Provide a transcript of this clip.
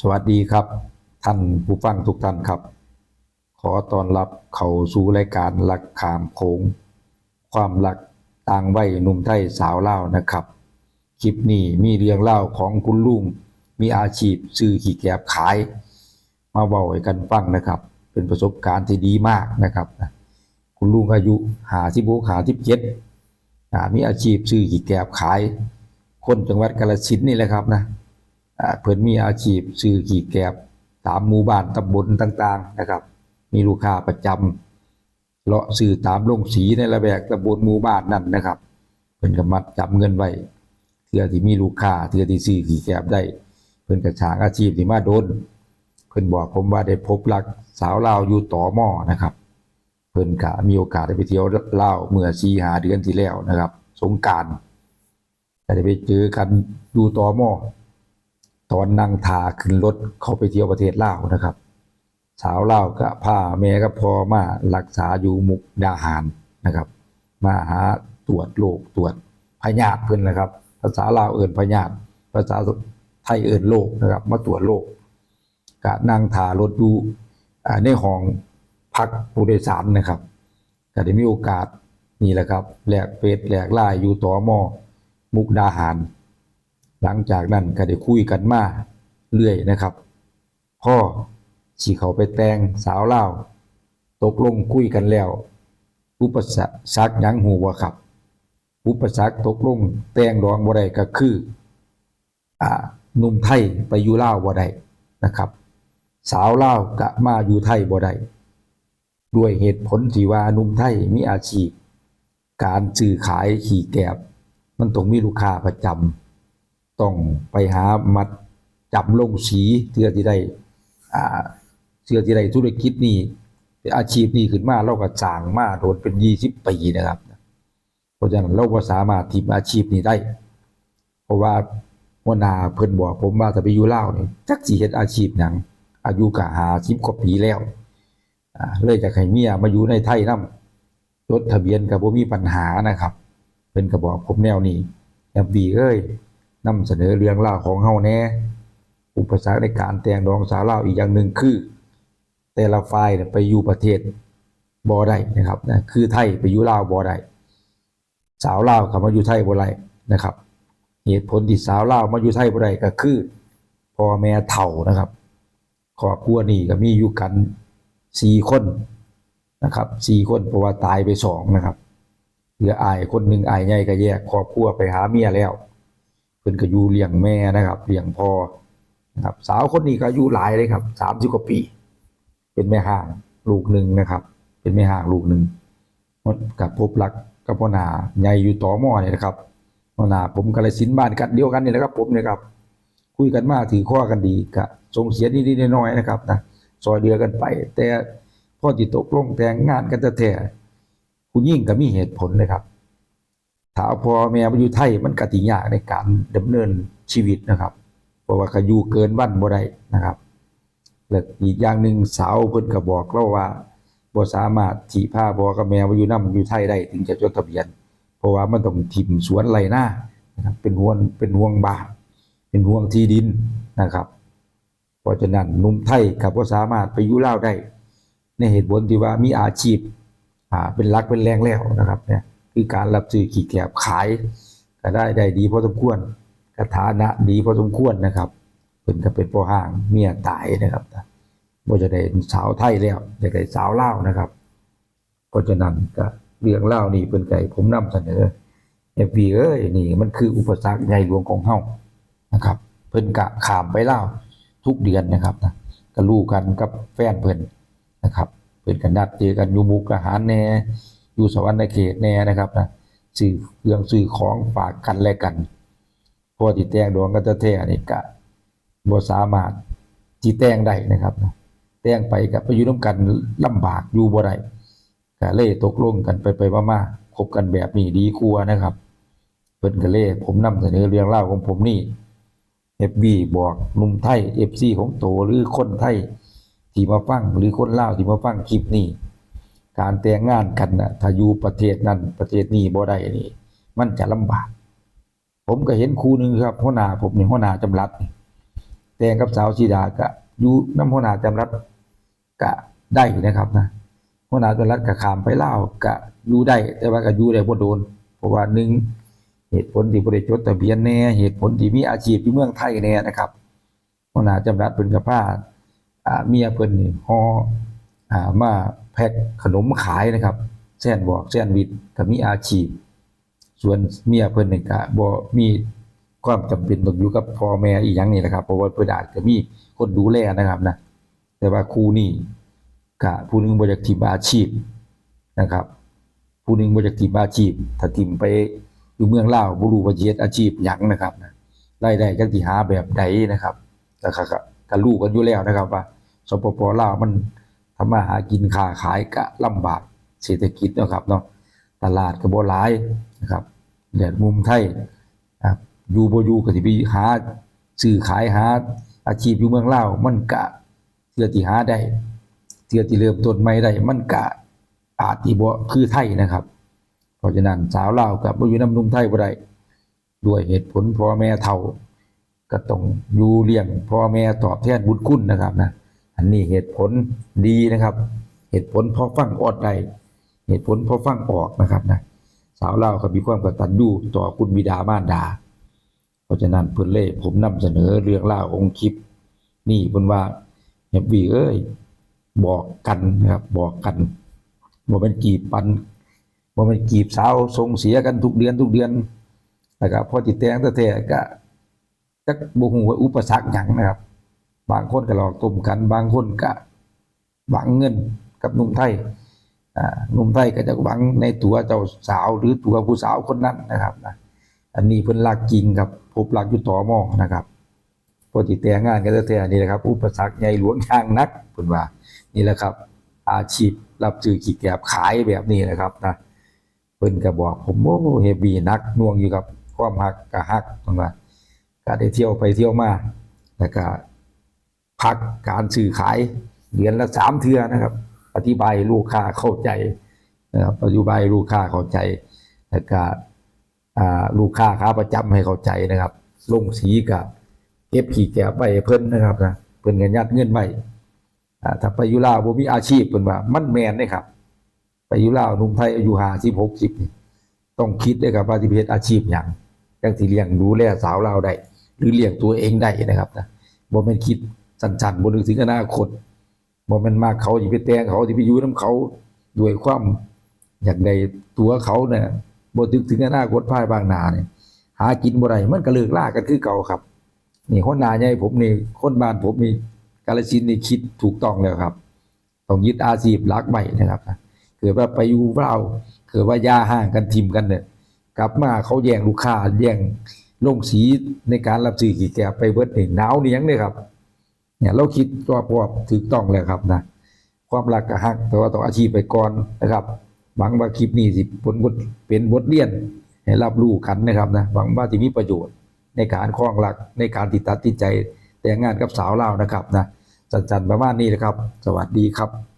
สวัสดีครับ ท่านผู้ฟังทุกท่านครับ ขอต้อนรับเข้าสู่รายการลักขามโขงความรักต่างวัยหนุ่มไทยสาวเล่านะครับ คลิปนี้มีเรื่องเล่าของคุณลุงมีอาชีพซื้อขี่แกบขาย มาเบาให้กันฟังนะครับ เป็นประสบการณ์ที่ดีมากนะครับคุณลุงอายุหาที่โบกหาที่เจ็ดอ่ามีอาชีพซื้อขี่แกบขาย คนจังหวัดกาฬสินธุ์นี่แหละครับนะ เพิ่นมีอาชีพซื้อขี่แกบตามหมู่บ้านตำบลต่างๆนะครับ มีลูกค้าประจำเลาะซื้อตามโรงสีในระแวกตำบลหมู่บ้านนั่นนะครับเพิ่นก็มัดจับเงินไว้เทื่อที่มีลูกค้าเทื่อที่ซื้อขี่แกบได้ เพิ่นก็ฉางอาชีพที่มาโดนเพิ่นบอกผมว่าได้พบรักสาวลาวอยู่ต่อหม้อนะครับ เพิ่นก็มีโอกาสได้ไปเที่ยวลาวเมื่อ4หาเดือนที่แล้วนะครับ สงกรานต์ก็ได้ไปเจอกันอยู่ต่อหม้อ ตอนนั่งทาขึ้นรถเข้าไปเที่ยวประเทศลาวนะครับ สาวลาวก็พาแม่กับพ่อมารักษาอยู่มุกดาหารนะครับ มาหาตรวจโรคตรวจพยาธิเพิ่นนะครับ ภาษาลาวเอิ่นพยาธิภาษาไทยเอิ่นโรคนะครับ มาตรวจโรคก็นั่งทารถอยู่อ่าในห้องพักผู้โดยสารนะครับก็ได้มีโอกาสนี่แหละครับแหลกเฟซแหลกไลน์อยู่ต่อมอมุกดาหาร หลังจากนั้นก็ได้คุยกันมาเรื่อยนะครับ พ่อสิเขาไปแต่งสาวเล่าตกลงคุยกันแล้ว อุปสรรคซักยังหูบ่ครับ อุปสรรคตกลงแต่งดองบ่ได้ก็คืออ่านุ่มไทยไปอยู่เล่าบ่ได้นะครับ สาวเล่ากะมาอยู่ไทยบ่ได้ด้วยเหตุผลที่ว่านุ่มไทยมีอาชีพ การซื้อขายขี่แกบ มันต้องมีลูกค้าประจำ ต้องไปหามัดจับลงสีเพื่อที่ได้อ่าเพื่อที่ได้ธุรกิจนี้อาชีพนี้ขึ้นมาเราก็จ้างมาโดนเป็นยี่สิบปีนะครับ เพราะฉะนั้นเราก็สามารถทีมอาชีพนี้ได้ เพราะว่าหัวหน้าเพิ่นบอกผมว่าถ้าไปอยู่เล่าวนี่จักสิเฮ็ดอาชีพหยัง อายุก็50กว่าปีแล้วเลยจะให้เมียมาอยู่ในไทยนํจดทะเบียนก็บ่มีปัญหานะครับเพิ่นก็บอกผมแนวนี้แอบบีเอ้ย นำเสนอเรื่องราวของเฮาแน่อุปสรรคในการแต่งดองสาวลาอีกอย่างหนึ่งคือ แต่ละฝ่ายไปอยู่ประเทศบ่ได้นะครับนะคือไทยไปอยู่ลาวบ่ได้สาวลาวกลับมาอยู่ไทยบ่ได้นะครับ เหตุผลที่สาวลาวมาอยู่ไทยบ่ได้ก็คือพ่อแม่เฒ่านะครับครอบครัวนี่ก็มีอยู่กันสี่คนนะครับสี่คนเพราะว่าตายไปสองนะครับเหลืออายคนหนึ่งอายใหญ่ก็แยกครอบครัวไปหาเมียแล้ว พิ่นก็อยู่เลี้ยงแม่นะครับเลี้ยงพ่อนะครับสาวคนนี้ก็อายุหลายเลยครับสามสิบกว่าปี เป็นแม่ห่างลูกหนึ่งนะครับ เป็นแม่ห่างลูกหนึ่งกับพบรักกับพ่อนาใหญ่อยู่ต่อหม้อเนี่ยนะครับพ่อนาผมกาลสินบ้านกันเดียวกันนี่แหละครับ ผมเนี่ยครับ คุยกันมาถือข้อกันดีกะส่งเสียนิดๆน้อยๆนะครับนะซอยเดือกันไป แต่พ่อจิตตกลงแต่งงานกันแท้คุณยิ่งก็มีเหตุผลนะครับ ถ้าพ่อแม่มาอยู่ไทยมันกติยากในการดำเนินชีวิตนะครับ เพราะว่าเขาอยู่เกินวันบ่ได้นะครับและอีกอย่างหนึ่งสาวเพิ่นก็บอกเราว่าบ่สามารถที่พาพ่อกับแม่มาอยู่นํอยู่ไทยได้ถึงจะจดทะเบียน เพราะว่ามันต้องถิ่มสวนไรหน้านะครับเป็นห่วงเป็นห่วงบ้านเป็นห่วงที่ดินนะครับ เพราะฉะนั้นนุ่มไทยกับบ่สามารถไปอยู่ลาวได้ ในเหตุผลที่ว่ามีอาชีพอ่าเป็นหลักเป็นแรงแล้วนะครับเนี่ย คือการรับซื้อขี่แกบขายก็ได้ได้ดีพอสมควรกฐานะดีพอสมควรนะครับเป็นก็เป็นพ่อห้างเมียตายนะครับบ่จะได้สาวไทยแล้วจะได้สาวเล่านะครับเพราะฉะนั้นก็เรื่องเล่านี่เป็นไก่ผมนำเสนอเอฟบีเอ้ยนี่มันคืออุปสรรคใหญ่หลวงของเฮานะครับ เพิ่นกะขามไปเล่าทุกเดือนนะครับนะก็รู้กันกับแฟนเพิ่นนะครับ เพิ่นกันนัดเจอกันอยู่มุกอาหารแน่ อยู่สวรรค์ในเขตแน่นะครับนะซื้อเครื่องซื้อของฝากกันและกันพอที่แตงดวงกันแท้ๆนี่กะบ่สามารถที่แตงได้นะครับนะแตงไปกับไปอยู่ร่วมกันลำบากอยู่บ่ได้ก็เลยตกลงกันไปไปมาๆคบกันแบบนี้ดีกว่านะครับเพิ่นก็เลยผมนำเสนอเรื่องเล่าของผมนี่ FB บอกนุ่มไทย FC ของโตหรือคนไทยที่มาฟังหรือคนเลาที่มาฟังคลิปนี้ การแต่งงานกันนะถ้าอยู่ประเทศนั้นประเทศนี้บ่ได้นี่ มันจะลำบาก ผมก็เห็นครูหนึงครับหัวหน้าผมนี่หัวหน้าจำรัดแต่งกับสาวชีดาก็อยู่น้ำหัวหน้าจำรัดก็ได้นะครับนะหัวหน้าจำรัดก็ขามไปเล่าก็อยู่ได้ แต่ว่าก็อยู่ได้บ่โดน เพราะว่าหนึ่งเหตุผลที่บ่ได้จดทะเบียนแน่เหตุผลที่มีอาชีพที่เมืองไทยแน่นะครับหัวหน้าจำรัดเพิ่นก็พาอ่าเมียเพิ่นนี่ฮออ่ามา แพ็คขนมขายนะครับแซนบอกแซนด์วิชก็มีอาชีพ ส่วนเมียเพิ่นนี่ก็บ่มีความจำเป็นต้องอยู่กับพ่อแม่อีหยังนี่แหละครับเพราะว่าเพิ่นอาจจะมีคนดูแลนะครับนะแต่ว่าครูนี่ก็ผู้หนึงบ่อยากทิมอาชีพนะครับ ผู้หนึงบ่อยากทิมอาชีพ ถ้าทิมไปอยู่เมืองลาวบ่รู้ว่าสิเฮ็ดอาชีพหยังนะครับนะรายได้จักสิหาแบบใดนะครับก็ก็ก็ก็รู้กันอยู่แล้วนะครับว่าสปปลาวมัน ทำมาหากินค้าขายก็ลำบากเศรษฐกิจนะครับเนาะตลาดก็บ่หลายนะครับแดดมุมไทยครับอยู่บ่อยู่ก็สิไปหาซื้อขายหาอาชีพอยู่เมืองลาวมันก็เทื่อที่หาได้เทื่อที่เริ่มต้นใหม่ได้มันก็อาจสิบ่คือไทยนะครับ เพราะฉะนั้นสาวลาวกับบ่อยู่นํหนุ่มไทยบ่ได้ด้วยเหตุผลพ่อแม่เฒ่าก็ต้องอยู่เลี้ยงพ่อแม่ตอบแทนบุญคุณนะครับนะ อันนี้เหตุผลดีนะครับ เหตุผลพอฟังอดได้เหตุผลพอฟังออกนะครับนะสาวเล่าก็มีความกตัญญูต่อคุณบิดามารดา เพราะฉะนั้นเพิ่นเล่ผมนำเสนอเรื่องเล่าองค์คลิป นี่เพิ่นว่าเฮบีเอ้ยบอกกันนะครับบอกกันบ่าเป็นกีบปันบ่าเป็นกีบสาวส่งเสียกันทุกเดือนทุกเดือนแล้วก็พอจิตแตงแท้ก็จักบ่ฮู้ว่าอุปสรรคหยังนะครับ บางคนก็หลอกต้มกัน บางคนก็หวังเงินกับหนุ่มไทยอ่าหนุ่มไทยก็จะหวังในตัวเจ้าสาวหรือตัวผู้สาวคนนั้นนะครับนะอันนี้เพิ่นรักจริงครับพบรักอยู่ต่อหมอนะครับพอติแต่งงานกันแท้ๆนี่แหละครับ อุปสรรคใหญ่หลวงอย่างนักเพิ่นว่านี่แหละครับ อาชีพรับซื้อขี้แกบขายแบบนี้นะครับนะเพิ่นก็บอกผมโอ้เฮฟวีนักน่วงอยู่กับความฮักก็ฮักเพิ่นว่าก็ได้เที่ยวไปเที่ยวมาแล้วก็ พักการซื้อขายเดือนละสามเทื่อนะครับ อธิบายลูกค้าเข้าใจนะครับอธิบายลูกค้าเข้าใจแล้วก็อ่าลูกค้าค้าประจำให้เข้าใจนะครับ ลงสีกับเก็บขี่แกะไปเพิ่นนะครับนะเพิ่นกันยัดเงินไว้อ่าถ้าไปยุลาวบ่มีอาชีพเพิ่นว่ามันแมนเด้ครับ ไปยุลาวหนุ่มไทยอายุ50 60นี่ต้องคิดด้วยครับว่าสิไปเฮ็ดอาชีพหยังจังสิเลี้ยงดูแลสาวเลาได้ หรือเลี้ยงตัวเองได้นะครับนะบ่แม่นคิด สั้นๆบนึกถึงอนาคตบ่แม่นมากเขาสิไปแต่งเขาสิไปอยู่นํเขาด้วยความอยากได้ตัวเขาเนี่ยบ่นึกถึงอนาคตภายบางนาเนี่ยหากินบ่ได้มันก็เลิกลากันคือเก่าครับ นี่คนหนาใหญ่ผมนี่คนบ้านผมนี่กาฬสินนี่คิดถูกต้องแล้วครับต้องยึดอาชีพลักไว้นะครับนะเกิดว่าไปอยู่เราเกิดว่ายาห่างกันทิมกันเนี่ยกลับมาเขาแย่งลูกค้าแย่งลงสีในการรับซื้อกี่แกบไปเบิดเองหนาวเนียงเลยครับ เนี่ยเราคิดว่าพอถูกต้องแล้วครับนะความรักกับฮักแต่ว่าต้องอาชีพไปก่อนนะครับหวังว่าคลิปนี้สิผลบทเป็นบทเรียนให้รับรู้กันนะครับนะหวังว่าจะมีประโยชน์ในการคล้องรักในการติดตัดติดใจแต่งงานกับสาวเล่านะครับนะจันๆประมาณนี้นะครับ สวัสดีครับ